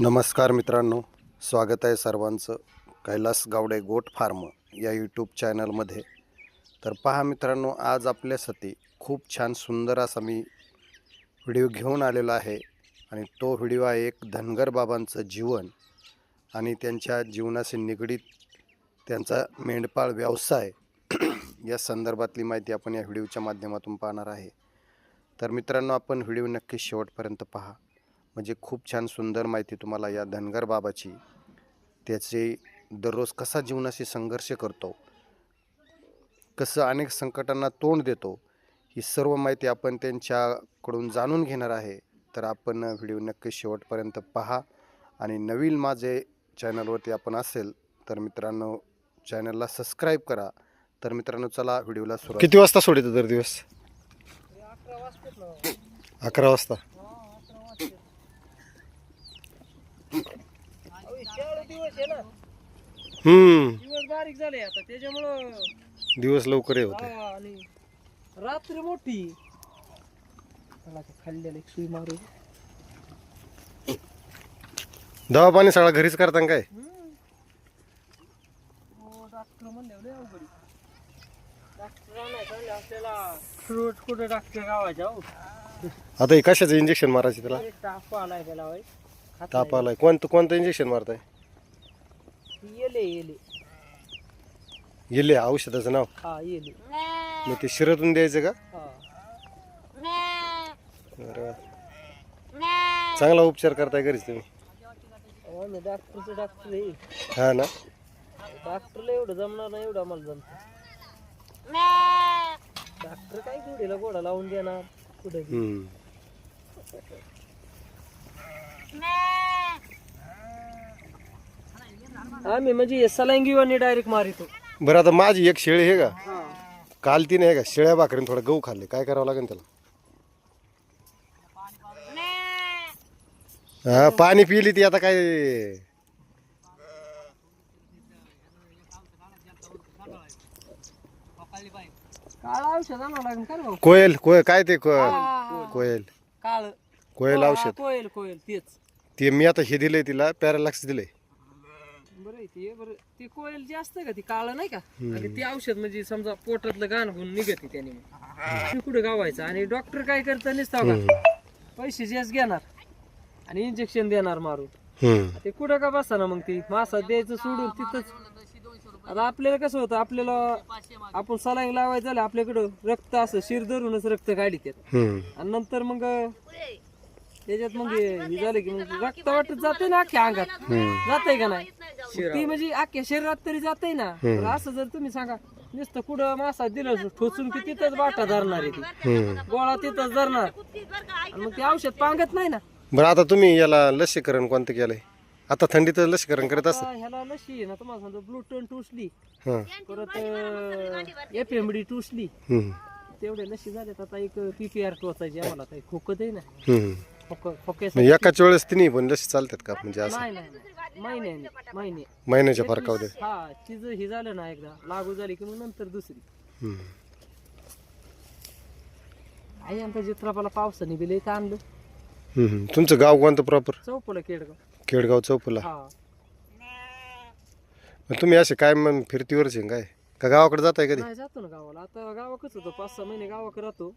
नमस्कार मित्रांनो स्वागत आहे सर्वांचं. कैलास गावडे गोट फार्म या यूट्यूब चॅनलमध्ये. तर पहा मित्रांनो आज आपल्यासाठी खूप छान सुंदर असा मी व्हिडिओ घेऊन आलेलो आहे. आणि तो व्हिडिओ आहे एक धनगर बाबांचं जीवन आणि त्यांच्या जीवनाशी निगडीत त्यांचा मेंढपाळ व्यवसाय. या संदर्भातली माहिती आपण या व्हिडिओच्या माध्यमातून पाहणार आहे. तर मित्रांनो आपण व्हिडिओ नक्की शेवटपर्यंत पहा. म्हणजे खूप छान सुंदर माहिती तुम्हाला या धनगर बाबाची. त्याचे दररोज कसा जीवनाशी संघर्ष करतो कसं अनेक संकटांना तोंड देतो ही सर्व माहिती आपण त्यांच्याकडून जाणून घेणार आहे. तर आपण व्हिडिओ नक्की शेवटपर्यंत पहा आणि नवीन माझे चॅनलवरती आपण असेल तर मित्रांनो चॅनलला सबस्क्राईब करा. तर मित्रांनो चला व्हिडिओला सुरू किती वाजता सोडतो दर दिवस? अकरा वाजता. दिवस आहे ना. हम्म. दिवस बारीक झाले आता त्याच्यामुळं दिवस लवकर हे होते. हा, आणि रात्र मोठी. चला ते खाल्लेलं एक सुई मारू. दवा पाणी सगळा घरीच करता काय? हो डॉक्टर म्हणले लय अवघड आहे. डॉक्टर आणायचं म्हणले आपल्याला रोज कुठे डॉक्टर गावाच्या हो. आता हे कशाचं इंजेक्शन मारायचे त्याला? एक ताप आलाय त्याला होय. खात ताप नाही. आलाय. कोणतं कोणतं इंजेक्शन मारताय? येले येले. गेले औषधाचं नाव? हा येले. मग ते शिरतून द्यायचं का? हा. अरे वा. चांगला उपचार करताय घरीच तुम्ही? हो ना डॉक्टरचं डॉक्टर आहे. हा ना? डॉक्टरला एवढं जमणार नाही एवढं आम्हाला जमत. डॉक्टर काय लावून देणार? कुठे? हम्म. आम्ही म्हणजे घेऊन डायरेक्ट मारितो. बरं आता माझी एक शेळी आहे का? काल तिने आहे का? शेळ्या भाकरीने थोडं गहू खाल्ले. काय करावं लागेल त्याला? हा पाणी पिली ती आता काय? काळ औषध आणावं लागेल का रे भाऊ? कोयल कोयल काय ते को- कोयल. काळ. कोयल औषध. कोयल कोयल तेच. ते मी आता हे दिलंय तिला पॅरालॅक्स दिलंय. बरं ते बरं. ते कोयल जे असतं का ती काळ नाही का? आणि ते औषध म्हणजे समजा पोटातलं गाण होऊन निघते त्याने. ते कुठं गावायचं? आणि डॉक्टर काय करतं नसतं का पैसे जास्त घेणार आणि इंजेक्शन देणार मारून. ते कुठं का बसा ना मग ती? मासा द्यायचं सोडून तिथंच. आता आपल्याला कसं होतं? आपल्याला आपण सलाईन लावायचं झालं आपल्याकडं रक्त असं शिर धरूनच रक्त काढीत. आणि नंतर मग त्याच्यात मग हे झालं की मग रक्त वाटत जाते ना अख्ख्या अंगात. जातंय का नाही? मग ती म्हणजे अख्ख्या शरीरात तरी जाते ना. असं जर तुम्ही सांगा नुसतं कुठं मासा दिलं ठोचून की तिथंच बाटा धरणार आहे ती. हम्म. गोळा तिथंच धरणार. आणि मग ते औषध पांगत नाही ना. बरं आता तुम्ही याला लसीकरण कोणतं केलंय? आता थंडीत लसीकरण करत असत आता ह्याला लशी आहे ना तुम्हाला सांगतो ब्लूटन टुसली हां. परत एफ एम डी टुसली हम्म. तेवढे लशी झालेत आता एक पीपीआर टोचायची आम्हाला काही खोकत आहे ना. हम्म. मग एकाच वेळेस तिन्ही पण लसी चालतात का? म्हणजे असं? नाही नाही नाही. महिन्याने महिने महिन्याच्या फरकामध्ये हा हे झालं ना एकदा लागू झाली की मग नंतर दुसरी. हम्म. आई आमच्या चित्रापाला पावसाने बी लई आणलं हम्म. तुमचं गाव कोणतं प्रॉपर चौपला केडगाव. खेडगाव चौफुला. हा. मग तुम्ही असे काय मग फिरतीवरच आहे काय? का गावाकडे जाताय कधी? नाही जातो ना गावाला. आता गावाकच होतो. पाच सहा महिने गावाकडे राहतो.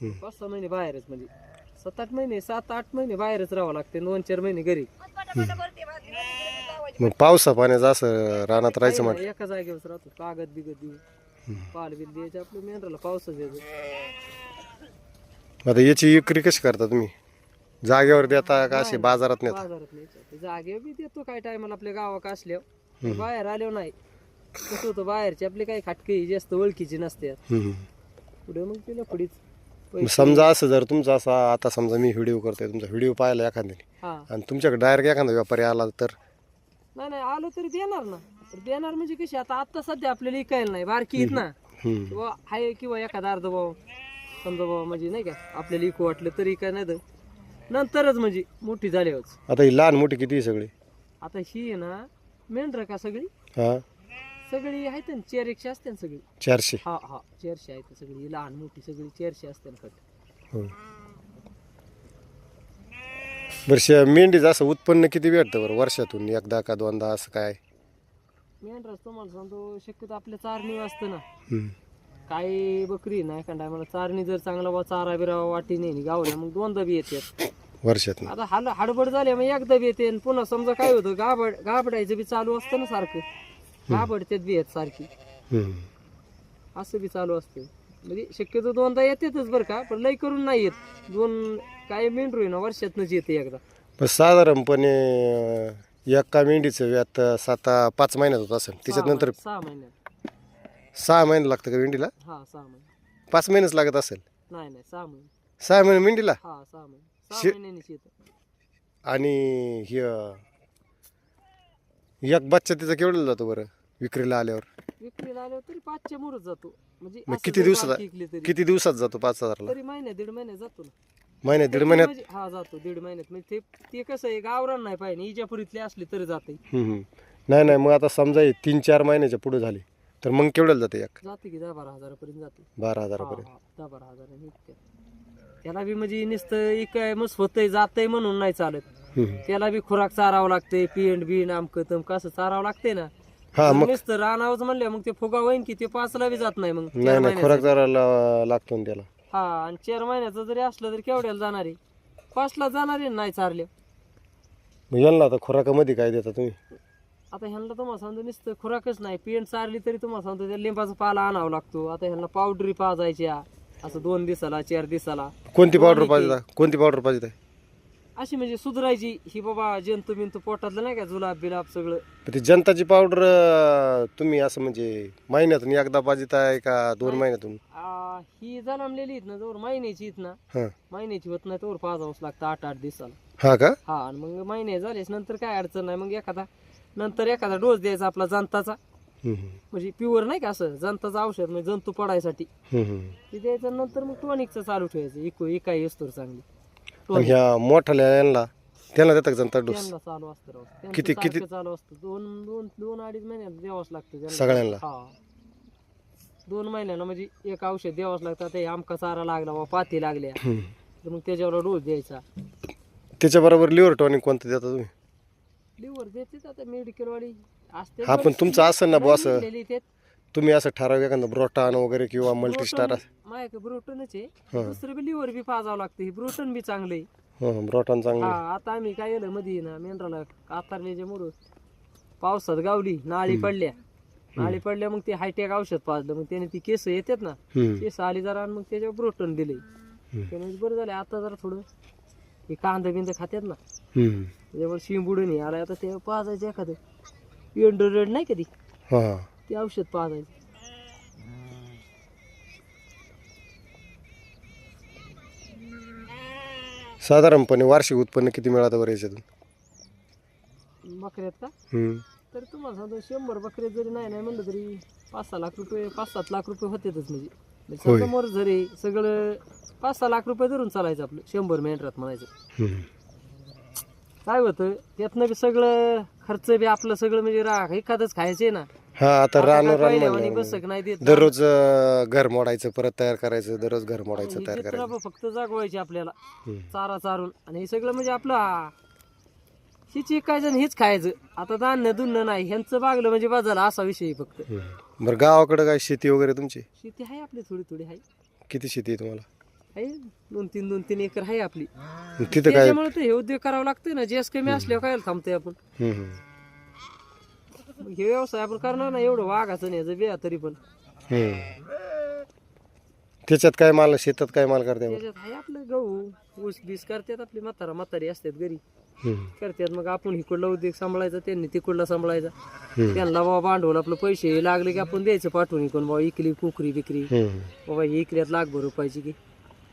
हम्म. पाच सहा महिने बाहेरच म्हणजे. सात आठ महिने सात आठ महिने बाहेरच राहावं लागते दोन चार महिने घरी. मग पावसा पाण्याचं असं रानात राहायचं म्हटलं? एका जागेवर राहतो कागद बिगद देऊ पाल बिल द्यायचे आपलं मेंढराला पावसाच येतो आता याची विक्री कशी करता तुम्ही? जागेवर देता का असे बाजारात नेता? बाजारात नाही जागेवर बी देतो काय टायमाला आपल्या गावाक असल्यावर. बाहेर आल्यावर नाही. कसं होतं बाहेरची आपली काही खाटकी जास्त ओळखीची नसते हम्म. पुढे मग तिला पुढीच. समजा असं जर तुमचा असा आता समजा मी व्हिडिओ करतोय तुमचा व्हिडिओ पाहिला एखाद्याने हा. आणि तुमच्याकडे डायरेक्ट एखादा व्यापारी आला तर? नाही नाही आलं तरी देणार ना. तर देणार म्हणजे कशी आता आता सध्या आपल्याला इकायला नाही. बारकी आहेत ना. हम्म. किंवा आहे किंवा एखादा अर्ध भाऊ समजा भाऊ म्हणजे नाही का आपल्याला इकू वाटलं तरी काय नाही तर. नंतरच म्हणजे मोठी झाल्यावर आता ही लहान मोठी किती आहे सगळी? आता ही आहे ना मेंढर का सगळी? हा. सगळी आहेत ना चेअर एकशे असते ना सगळी. चारशे. हा हा चेअरशे आहेत सगळी. लहान मोठी सगळी चेअरशे असते ना हो. वर्ष मेंढीचं असं उत्पन्न किती भेटतं बरं वर्षातून? एकदा का दोनदा असं काय? मेंढराच तुम्हाला सांगतो शक्यतो आपल्या चारणी असतं ना. हम्म. काही बकरी नाही का मला चारणी जर चांगला बा चारा बिरावा वाटी नाही गावल्या मग दोनदा बी येतात वर्षातून. आता हाल हडबड झाली मग एकदा बी येते आणि पुन्हा समजा काय होतं गाबड गाबडायचं बी चालू असतं ना सारखं. गाबडत्यात बी आहेत सारखी. असं बी चालू असतं. म्हणजे शक्यतो दोनदा येतातच बरं का पण लई करून नाही येत. दोन काय मेंढरू आहे ना वर्षातनंच येते एकदा. पण साधारणपणे एका मेंढीचं व्यात सात पाच महिन्यात होत असेल. त्याच्यात सहा नंतर सहा महिन्यात सहा महिने लागतं का मेंढीला? हा सहा महिने. पाच महिनेच लागत असेल. नाही नाही सहा महिने. सहा महिने मेंढीला? हा सहा महिने. सहा शे- महिन्यांनीच येतं. आणि हे एक बच्चा तिचा केवढा जातो बरं? विक्रीला आल्यावर? विक्रीला आल्यावर तरी पाचच्या मोरच जातो. म्हणजे मग असं किती जर दिवसाचा- बारकी विकली तरी. किती दिवसात जातो पाच हजारला? तरी महिन्यात दीड महिन्यात जातो ना. महिन्यात दीड तरी महिन्यात? म्हणजे- हा जातो दीड महिन्यात. म्हणजे ते ते कसं आहे गावरान नाही पाहिजे इजापुरीतले असले तरी जाते. हम्म, हम्म. नाही नाही मग आता समजा हे तीन चार महिन्याच्या पुढे झाली तर मग केवढ्याला जाते एक? जाते की दहा बारा हजारापर्यंत जाते. बारा हजारापर्यंत. हा, दहा बारा हजार त्याला बी म्हणजे नुसतं इकाय मग स्वतः जातंय म्हणून नाही चालत. हम्म. त्याला बी खुराक चारावं लागते पिंड बिन आमक तमक असं चारावं लागते ना. हा मग नुसतं रानावच म्हणलं मग ते फुगा होईन की ते पाचला बी जात नाही मग. चार नाही नाही महिन्याचं. खुराक जरा लागतो ना त्याला. हा आणि चार महिन्याचं जरी असलं तरी केवढ्याला जाणार आहे? पाचला जाणार आहे नाही चारल्या मग याला ना आता खुराकामध्ये काय देता तुम्ही? आता ह्यांना तुम्हाला सांगतो नुसतं खुराकच नाही. पेंट चारली तरी तुम्हाला सांगतो त्या लिंबाचा पाला आणावा लागतो. आता ह्यांना पावडरी पाजायच्या असं दोन दिवसाला चार दिवसाला. कोणती पावडर पाहिजे? कोणती पावडर पाहिजे अशी म्हणजे सुधरायची. ही बाबा जंतू बिंतू पोटातलं नाही का जुलाब बिलाब सगळं. पण ती जनताची पावडर तुम्ही असं म्हणजे महिन्यातून एकदा पाहिजे आहे का दोन महिन्यातून? आ, ही जन्मलेली आहेत ना जवळ महिन्याची आहेत ना. हां. महिन्याची होत नाही तोवर पाजावंच लागतं आठ आठ दिवसाला. हा का? हा आणि मग महिने झालेच नंतर काय अडचण नाही. मग एखादा नंतर एखादा डोस द्यायचा आपला हम्म, हम्म. म्हणजे प्युअर नाही का असं जंताचं औषध म्हणजे जंतू पडायसाठी. हम्म, हम्म. ते द्यायचं नंतर मग टॉनिकचं चालू ठेवायचं. इको इकाई असतो चांगली. आणि ह्या मोठ्याल्या यांना त्यांना देतात का जनता डोस त्यांना चालू असतं राव. त्यांचं किती- किती- चालू असतं दोन दोन दोन अडीच महिन्यात द्यावंच लागतं त्यांना. सगळ्यांना? हा दोन महिन्यानं म्हणजे एक औषध द्यावंच लागतं आता हे आमका चारा लागला वा पाती लागल्या हम्म. तर मग त्याच्यावर डोस द्यायचा त्याच्याबरोबर लिव्हर टॉनिक कोणतं देता तुम्ही लिव्हर देते आता मेडिकल वाली असते हा पण तुमचं असं ना लिहिलेली ते. तुम्ही असं ठराव एखादं ब्रोटान वगैरे किंवा मल्टीस्टार ब्रोटन- माझ्याकडे ब्रोटनच आहे. दुसरं बी लिव्हर बी पाजावं लागतं. हे ब्रोटन बी चांगलं आहे. ब्रोटान चांगलं आता आम्ही काय केलं मध्ये ना मेंढराला कातारण्याच्या मुळ पावसात गावली नाळी पडल्या. नाळी पडल्या मग ते हायटेक औषध पाजलं. मग त्याने ती केस येतात ना हम्म. केस आली जरा आणि मग त्याच्यावर ब्रोटन दिले त्याने बरं झालं आता जरा थोडं हे कांदा बिंदा खात्यात ना. हम्म. त्याच्यावर शिंबुडून आला आता ते पाजायचं एखादं पिंडो रेड नाही कधी? हा. ते औषध पाजायचं साधारणपणे वार्षिक उत्पन्न किती मिळालं बरं याच्यातून बकऱ्यात का हम्म. तर तुम्हाला सांगतो शंभर बकऱ्यात जरी नाही नाही म्हणलं तरी पाच सहा लाख रुपये पाच सात लाख रुपये होतेच म्हणजे म्हणजे होय. जरी सगळं पाच सहा लाख रुपये धरून चालायचं आपलं शंभर मेंढरात म्हणायचं हम्म. काय होतं त्यातनं बी सगळं खर्च बी आपलं सगळं म्हणजे राख एखादंच खायचे ना हा आता रान रान म्हणलं नाही देत दररोज अं, घर मोडायचं परत तयार करायचं दररोज घर मोडायचं ही तयार करायचं. फक्त जागवायची आपल्याला. हम्म. चारा चारून. आणि हे सगळं म्हणजे आपलं हिच विकायचं आणि हेच खायचं. आता धान्य दुन्न नाही ह्यांचं बागलं म्हणजे बाजाला असा विषय आहे फक्त. हम्म. बरं गावाकडं काय शेती वगैरे तुमची? शेती आहे आपली थोडी थोडी आहे. किती शेती आहे तुम्हाला? आहे दोन तीन दोन तीन एकर आहे आपली. तिथं काय? त्याच्यामुळे हे उद्योग करावा लागतोय ना. जेस कमी असल्यावर काय थांबतोय आपण? हम्म, हम्म. हे व्यवसाय आपण करणार ना एवढं वाघाचं नाही बिया तरी पण हम्म. त्याच्यात काय माल शेतात काय माल करते मग? त्याच्यात आहे आपलं गहू ऊस बीस करतात आपली म्हातारा म्हातारी असतात घरी. करतात मग आपण इकडला उद्योग सांभाळायचा त्यांनी तिकडला सांभाळायचा. त्यांना बाबा भांडवल आपलं पैसे लागले की आपण द्यायचं पाठवून इकडून बाबा इकली कुकरी बिकरी. बाबा ही इकल्यात लाखभर रुपयाची की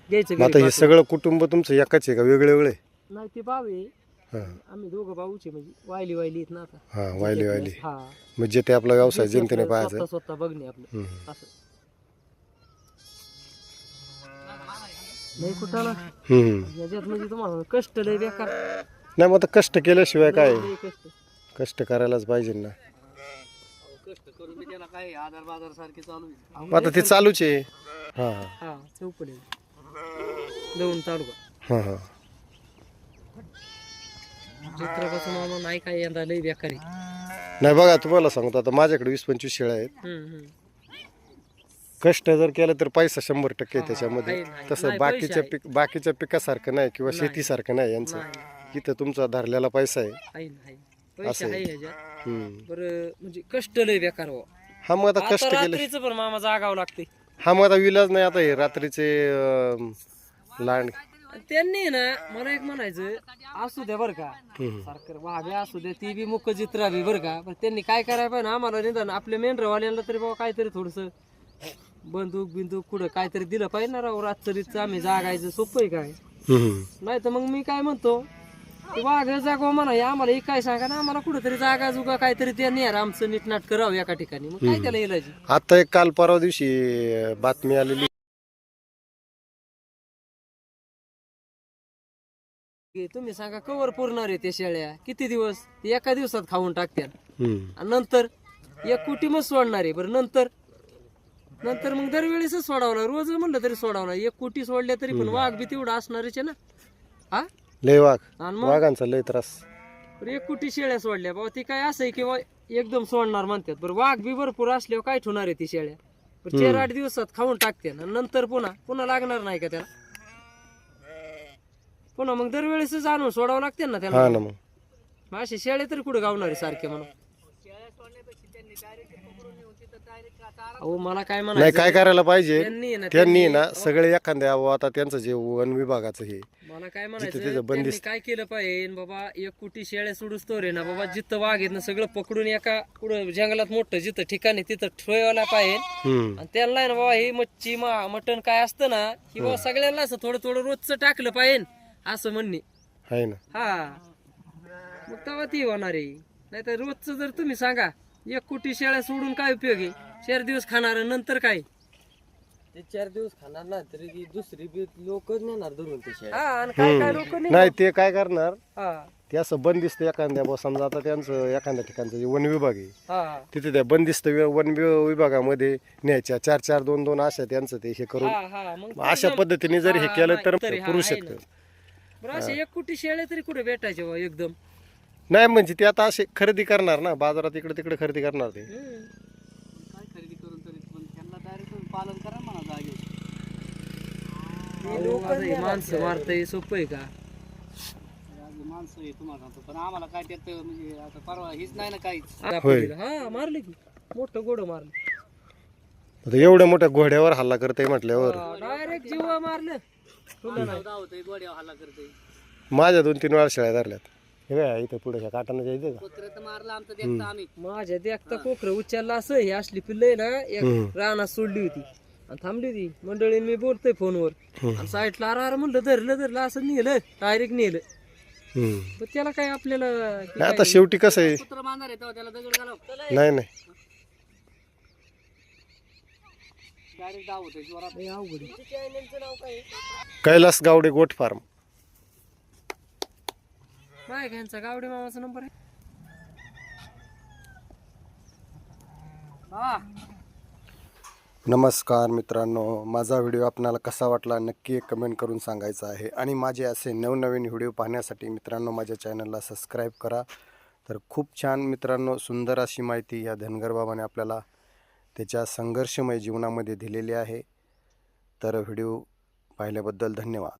द्यायचं मग घरी आता हे पाठवून. सगळं कुटुंब तुमचं एकाच आहे का वेगळे वेगळे नाही ते बावे आम्ही दोघं भाऊचे म्हणजे वायली वायली आहेत ना आता. हा वायली वायली. हा. म्हणजे ते आपला व्यवसाय जनतेने पाहायचं. स्वतः स्वतः बघणे आपलं. हम्म. असं. नाही कुठाला हम्म. याच्यात म्हणजे तुम्हाला कष्ट लय बेकार. नाही मग आता कष्ट केल्याशिवाय काय? लय कष्ट. कष्ट करायलाच पाहिजे ना. कष्ट करून बी त्याला काय आधार बाजार सारखे चालू आहे. मग आता ते चालूच आहे. हा. हा दौंड तालुका. हा हा. मामा नाही काय यंदा लई बेकारी. नाही बघा तुम्हाला सांगतो आता माझ्याकडे वीस पंचवीस शेळ्या आहेत. हम्म, हम्म. कष्ट जर केलं तर पैसा शंभर टक्के आहे त्याच्यामध्ये. तसं नाही, बाकीच्या पैसे पिक बाकीच्या पिकासारखं नाही किंवा शेतीसारखं नाही यांचं. नाही इथं तुमचा धरलेला पैसा आहे. पैसे असं आहे. आहे ह्याच्यात हम्म. बरं म्हणजे कष्ट लय बेकार हो. हा मग आता कष्ट केले. रात्रीचं पण मामा जागावं लागते. हा मग आता विलाज नाही आता हे रात्रीचे अं, लांड त्यांनी ना मला एक म्हणायचं असू द्या बरं का. सारखं वाघे असू द्या ती बी मुख चित्रा बी बरं का. पण त्यांनी काय करायला पाहिजे ना आम्हाला निदान आपल्या मेंढरवाल्यांना तरी बाबा काहीतरी थोडस बंदूक बिंदूक कुठं काहीतरी दिलं पाहिजे ना राव. रात्रीचं आम्ही जागायचं सोपं आहे काय. नाही तर मग मी काय म्हणतो वाघ जागो म्हणा आम्हाला एक काय सांगा ना आम्हाला कुठेतरी जागा जुगा काहीतरी ते नाही आमचं नीटनाट करावं एका ठिकाणी. मग काय त्याला इलाज? आता एक काल परवा दिवशी बातमी आलेली. की तुम्ही सांगा कवर पुरणार आहे त्या शेळ्या? किती दिवस? ते एका दिवसात खाऊन टाकत्या हम्म. आणि नंतर एक कुटी मग सोडणार आहे बरं. नंतर नंतर मग दरवेळेस सोडावं रोज म्हणलं तरी सोडावं एक कुटी सोडल्या तरी पण वाघ बी तेवढा असणारच आहे ना. हा? लय वाघ. आणि मग? वाघांचा लय त्रास. बरं एक कुटी शेळ्या सोडल्या. बाबा ती काय असं आहे किंवा एकदम सोडणार म्हणतात बरं वाघ बी भरपूर असल्यावर काय ठेवणार आहे ती शेळ्या? बरं चार आठ दिवसात खाऊन टाकते आणि नंतर पुन्हा पुन्हा लागणार नाही का त्याला? पुन्हा मग दरवेळेस आणून सोडावं लागते ना त्याला? हा ना मग. मग असे शेळे तरी कुठे गावणार आहे सारखे म्हणून? अहो मला काय नाही म्हणायचं काय करायला पाहिजे? त्यांनी आहे ना त्यांनी ना सगळे एखाद्या अहो, आता त्यांचं जे वन विभागाचं हे मला काय म्हणायचं? तिथं त्यांनी बंदिस्त. काय केलं पाहिजे? बाबा एक कुटी शेळ्या सोडूस तो रे ना बाबा जिथं वाघ आहेत ना सगळं पकडून एका पुढं जंगलात मोठं जिथं ठिकाणी तिथं ठेवायला पाहिजे. हम्म. आणि त्यांना आहे ना बाबा हे मच्छी मा मटण काय असतं ना की बाबा सगळ्यांना असं थोडं थोडं रोजचं टाकलं पाहिजे. असं म्हणणे. आहे ना. हा. मग तेव्हा ती होणार आहे. नाही तर रोजचं जर तुम्ही सांगा एक कोटी शेळ्या सोडून काय उपयोग आहे? चार दिवस खाणार आणि नंतर काय? ते चार दिवस खाणार ना तरी ती दुसरी बी लोकच नेणार धरून ते शेळ्या. हा आणि काय काय लोक नाही ते काय करणार? हा. ते असं बंदिस्त एखाद्या बुवा समजा आता त्यांचं एखाद्या ठिकाणचं जे वन विभाग आहे हा. तिथे त्या बंदिस्त वि- वन वि- विभागामध्ये न्यायच्या चार चार दोन दोन अशा त्यांचं ते हे करून हा हा. मग अशा पद्धतीने जर हे केलं तर तरी हा, पुरू शकतं. बरं असे एक कोटी शेळ्या तरी कुठे भेटायचे बा एकदम? नाही म्हणजे ते आता असे खरेदी करणार ना बाजारात इकडे तिकडे खरेदी करणार ते. काय खरेदी करून तरी पण त्यांना डायरेक्ट पालन करा म्हणा हे लोकं हे माणसं मारतंय सोपं आहे का? माणसं आहे तुम्हाला सांगतो पण आम्हाला काय त्यात म्हणजे आता परवा हीच नाही ना काहीच. होय. हा मारले की. मोठं गोड मारलं. आता एवढ्या मोठ्या घोड्यावर हल्ला करते म्हटल्यावर. डायरेक्ट जीवा मारलं. माझ्या दोन तीन वेळा शेळ्या धरल्यात. हे काय इथं पुढे काटानं जायचं का कुत्रे तर मारलं आमचं देखतं आम्ही. माझ्या देखता कोकरं उचलला असं हे असली पिल्ल आहे ना एक. रानात सोडली होती. आणि थांबली होती. मंडळीने मी बोलतोय फोनवर. आणि साईडला अरे अरे म्हणलं धरलं धरलं असं नेलं डायरेक्ट नेलं. हम्म. पण त्याला काय आपल्याला नाही आता शेवटी कसं आहे? नाही नाही डायरेक्ट डाव होतोय जोरात लय अवघड आहे. Kailas Gawade goat farm. Gawade मामाचा number आहे. हा. नमस्कार मित्रांनो माझा व्हिडिओ आपणाला कसा वाटला नक्की एक कमेंट करून सांगायचं आहे. आणि माझे असे नवनवीन व्हिडिओ पाहण्यासाठी मित्रांनो माझ्या चॅनलला सबस्क्राईब करा. तर खूप छान मित्रांनो सुंदर अशी माहिती ह्या धनगर बाबाने आपल्याला त्याच्या संघर्षमय जीवनामध्ये दिलेली आहे. तर व्हिडिओ पाहिल्याबद्दल धन्यवाद.